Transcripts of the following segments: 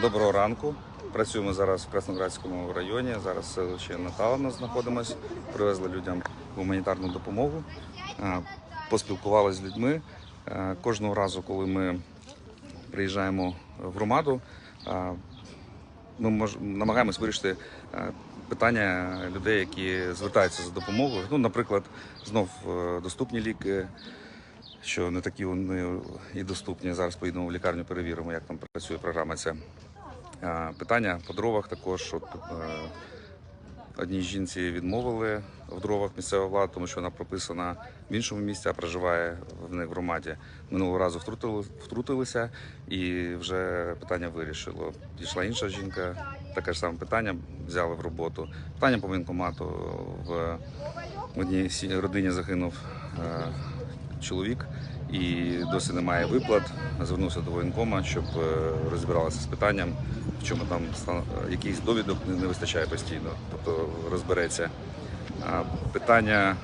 Доброго ранку. Працюємо зараз в Красноградському районі. Зараз в селищі Наталина знаходимося. Привезли людям гуманітарну допомогу. Е, Поспілкувалися з людьми. Е, Кожного разу, коли ми приїжджаємо в громаду, е, ми намагаємось вирішити питання людей, які звертаються за допомогою. Ну, наприклад, знов доступні ліки, що не такі вони і доступні. Зараз поїдемо в лікарню, перевіримо, як там працює програма ця. Питання по дровах також. От, е, одній жінці відмовили в дровах місцева влада, тому що вона прописана в іншому місці, а проживає в них в громаді. Минулого разу втрутили, втрутилися і вже питання вирішило. Пішла інша жінка, таке ж саме питання взяли в роботу. Питання по воєнкомату в одній родині загинув е, чоловік і досі немає виплат. Звернувся до воєнкома, щоб е, розібралися з питанням, в чому там якийсь довідок не, вистачає постійно, тобто розбереться. Питання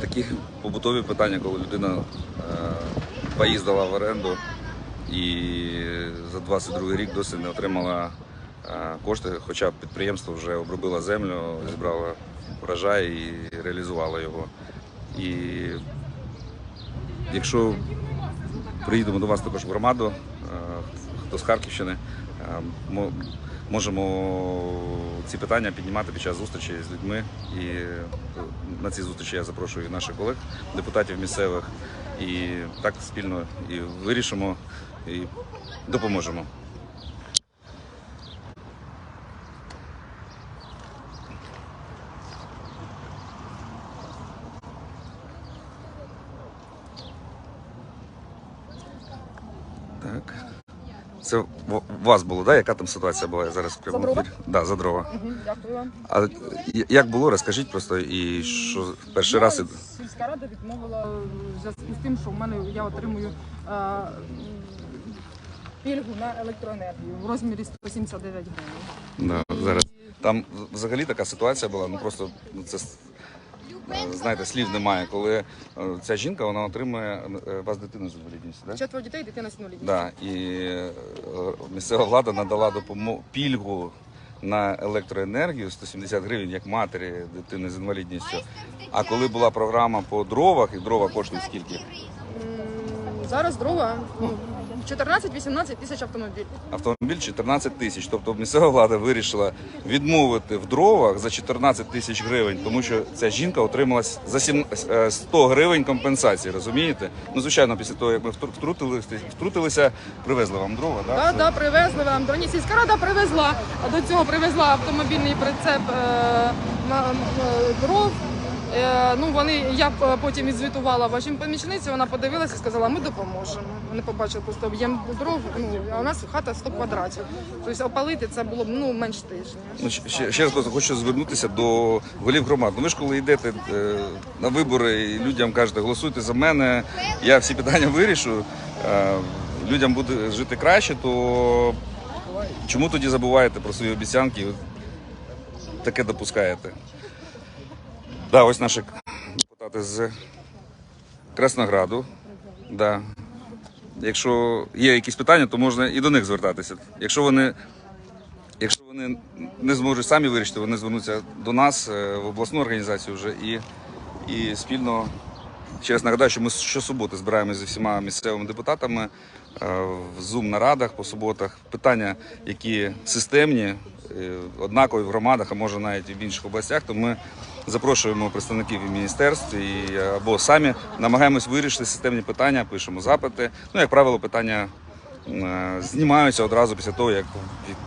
такі побутові питання, коли людина е, поїздила в оренду і за 22 рік досі не отримала е, кошти, хоча підприємство вже обробило землю, зібрало врожай і реалізувало його. І якщо приїдемо до вас також в громаду, е, хто з Харківщини, е, можемо ці питання піднімати під час зустрічі з людьми. І е, на ці зустрічі я запрошую наших колег, депутатів місцевих, і так спільно і вирішимо, і допоможемо. Так. Це у вас було, да? Яка там ситуація була зараз в прямому дрова? Да, за дрова. Мгм, Дякую вам. А як було, розкажіть просто і що перший раз. Ну, Сільська рада відмовила в зв'язку з тим, що в мене я отримую е, м, пільгу на електроенергію в розмірі 179 гривень. Да, зараз. Там взагалі така ситуація була, ну просто ну, це е, знаєте, слів немає. Коли е, ця жінка вона отримує е, вас дитину з інвалідністю, да? Четверо дітей, дитина з інвалідністю. Да, і е, місцева влада надала допомогу пільгу на електроенергію 170 гривень як матері дитини з інвалідністю. А коли була програма по дровах, і дрова коштують скільки? Зараз дрова 14-18 тисяч автомобілів. Автомобіль 14 тисяч. Тобто місцева влада вирішила відмовити в дровах за 14 тисяч гривень, тому що ця жінка отримала за сім- е, 100 гривень компенсації. Розумієте? Ну звичайно, після того як ми втрутилися, втрутилися привезли вам дрова. Да? Да, да, привезли вам дроні. Сільська рада привезла. До цього привезла автомобільний прицеп е, на, е, дров. Е, ну вони я п- потім відзвітувала вашій помічниці. Вона подивилася і сказала, ми допоможемо. Вони побачили просто об'єм дров. Ну а у нас хата 100 квадратів. Тобто опалити це було б ну менш тижня. Ну, ще- ще, раз хочу звернутися до голів громад. Ну ви ж коли йдете е, на вибори і людям кажете, голосуйте за мене, я всі питання вирішу, е, людям буде жити краще, то чому тоді забуваєте про свої обіцянки таке допускаєте? Да, ось наші депутати з Краснограду. Да. Якщо є якісь питання, то можна і до них звертатися. Якщо вони Якщо вони не зможуть самі вирішити, вони звернуться до нас е, в обласну організацію вже і, і спільно. Ще нагадаю, що ми щосуботи збираємося зі всіма місцевими депутатами е, в зум-нарадах по суботах. Питання, які системні, е, однакові в громадах, а може навіть і в інших областях, то ми запрошуємо представників і міністерств і, або самі намагаємось вирішити системні питання, пишемо запити. Ну, як правило, питання знімаються одразу після того, як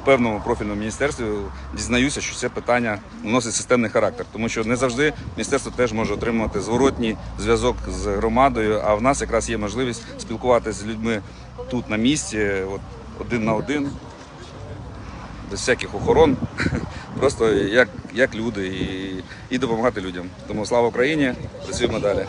в певному профільному міністерстві дізнаюся, що це питання носить системний характер, тому що не завжди міністерство теж може отримувати зворотній зв'язок з громадою. А в нас якраз є можливість спілкуватися з людьми тут на місці, от один на один, без всяких охорон, просто як, як люди і, і допомагати людям. Тому слава Україні! Працюємо далі.